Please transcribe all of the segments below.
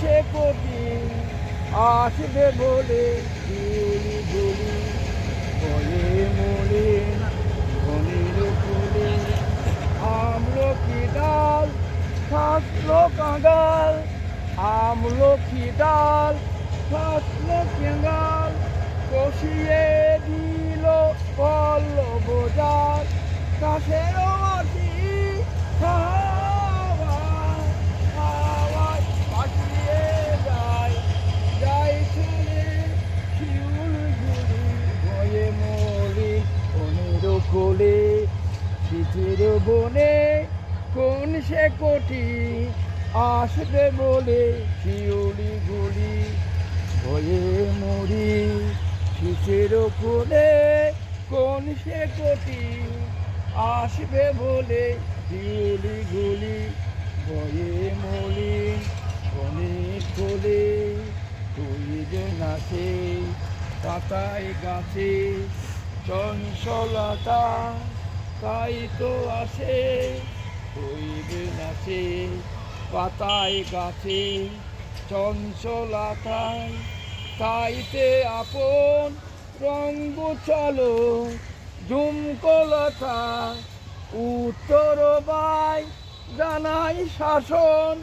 সে কঠিন আসবে বলে গুলি গুলি বলে মরে ধনির ডাল থাকল কাঁগাল। আমলকি ডাল থাকল কাঁগাল। কষিয়ে দিল কাশেরও শীতের বনে কোন সে কোটি আসবে বলে শিউলি গুলি? বয়ে মরি শীতের কোলে কোন সে কোটি আসবে বলে শিউলি গুলি? বয়ে মরি বনের কোলে তুই যে নাচে পাতায় গাছে চঞ্চলতা তাই তো আসে হইবে নাচে পাতায় গাছে, চঞ্চলতায়। তাইতে আপন রঙ্গ চলো ঝুমকলতা, উত্তর বাই জানাই শাসন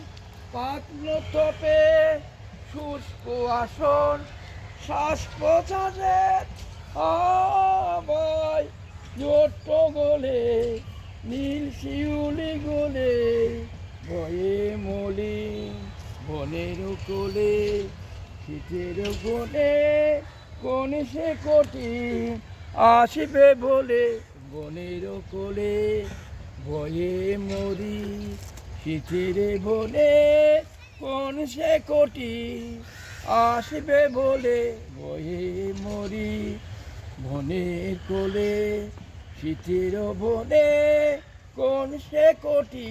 পাত্র তোপে শুষ্ক আসন শ্বাস আবাই ছোট্ট গোলে, নীল শিউলি গোলে, ভয়ে মলি, বনের কোলে, শীতের কোলে কোন সে কোটি আসবে বলে, বনের কোলে, ভয়ে মরি, শীতের বনে, কোন সে কোটি আসবে বলে বয়ে মরি, বনের কোলে শীতের বনে কোন সে কোটি